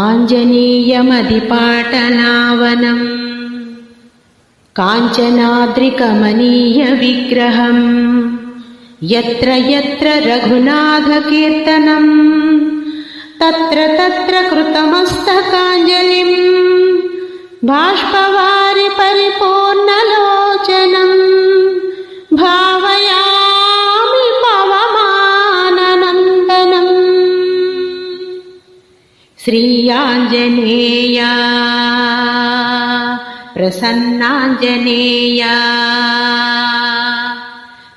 आञ्जनेयमधिपाटलावनम् काञ्चनाद्रिकमनीयविग्रहम् यत्र यत्र रघुनाथकीर्तनम् तत्र तत्र कृतमस्तकाञ्जलिम् बाष्पवारि परिपूर्णलोचनम् श्रीयाञ्जनेया। प्रसन्नाञ्जनेया।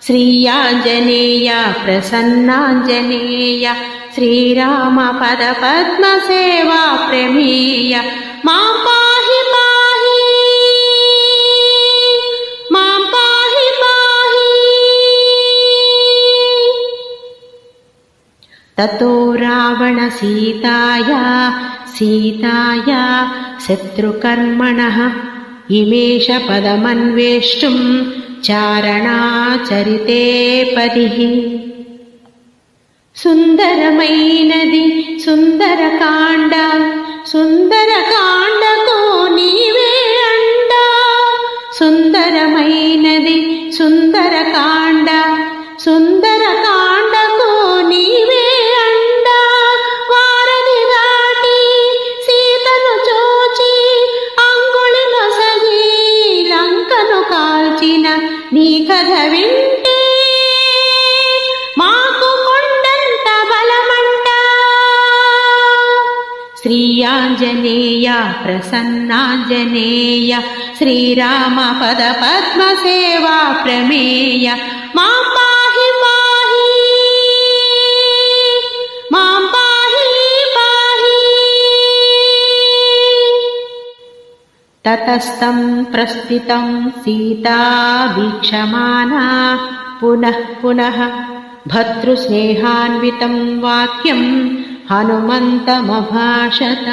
श्रियाञ्जनेया प्रसन्नाञ्जनेया। श्रीरामपदपद्मसेवा प्रमेय माँ पाहि ततो रावणसीताया सीताया शत्रुकर्मणः इमेष पदमन्वेष्टुम् చారణాచరితే పది సుందరమైనది సుందరకాండ సుందరకాండకు నీవే అండ సుందరమైనది సుందరకాండ సుందరకాండకు కథ వింటే మాకు కొండంత బలమంట. శ్రీయాంజనేయ ప్రసన్నాంజనేయ శ్రీరామ పద పద్మ సేవా ప్రమేయ మా ततस्तं प्रस्थितं सीता वीक्षमाना पुनः पुनः भर्तृस्नेहान्वितं वाक्यं हनुमन्तमभाषत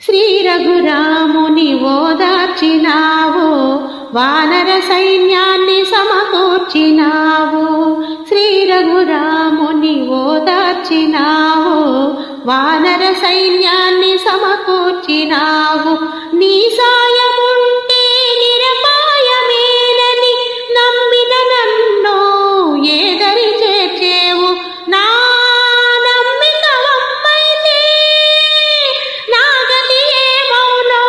శ్రీరఘురాముని ఓదార్చినావు వానర సైన్యాన్ని సమకూర్చినావు శ్రీరఘురాముని ఓదార్చినావు వానర సైన్యాన్ని సమకూర్చినావు. నీ సాయముంటే నిరపాయమేనని నమ్మిన నన్ను ఏదరి చేర్చేవు. నా నమ్మిక వమ్మైతే ఏమౌనో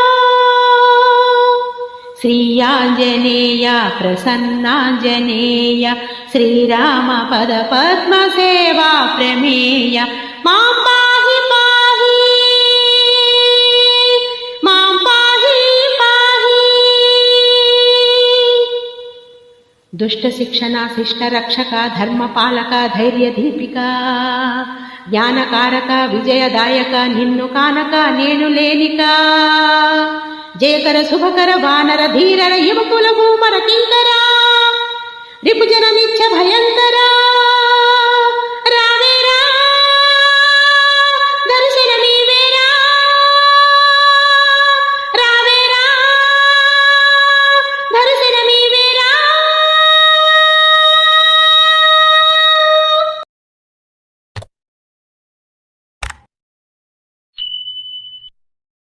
శ్రీయాంజనేయ ప్రసన్నాంజనేయ శ్రీరామ పద పద్మ సేవా దుష్ట శిక్షణ శిష్ట దుష్టశిక్షణాశిష్టరక్షక ధర్మపాలక ధైర్యదీపిక జ్ఞానకారక విజయదాయక నిన్ను కానక నేను లేనిక. జయకర శుభకర వానర ధీరర యువకుల భూమర కింకరా. రిపుజన నిత్య భయంకరా.